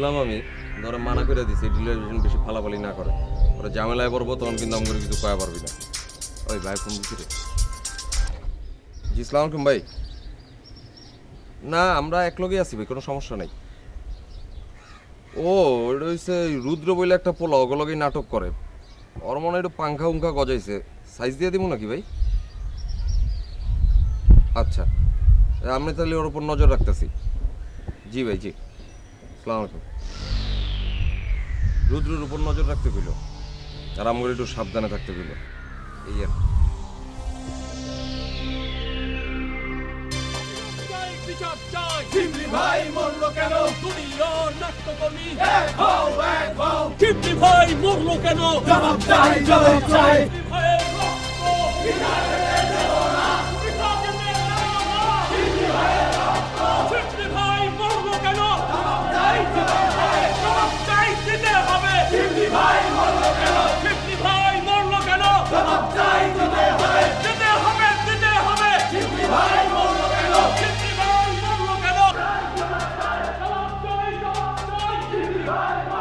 বললাম আমি, ধরে মানা করে দিছি টেলিভিশন বেশি ফালাফালি না করে। ওরা ঝামেলায় পড়ব, তখন কিন্তু আমি কিছু কয়া পারবি না। ওই ভাই, ফোন দিছি রে। জি সালাম আলাইকুম ভাই। না, আমরা একলগেই আছি ভাই, কোনো সমস্যা নাই। ও ওটা হচ্ছে রুদ্র বলে একটা পোলা ওগুলোকেই নাটক করে। ওর মনে একটু পাংখা উঙ্খা গজাইছে। সাইজ দিয়ে দিব নাকি ভাই? আচ্ছা আমি তাহলে ওর উপর নজর রাখতেছি। জি ভাই, জি। সালাম আলাইকুম। রুদ্রের উপর নজর রাখতে কইল আর আমাকে একটু সাবধানে থাকতে কইল। এই আর বিচার চাই চিমনি ভাই মরল কেন? দুনিয়ার নাট্যকর্মী। এক হও এক হও। চিমটি ভাই মরলো কেন? জবাব চাই জবাব চাই। রক্ত। Bye-bye.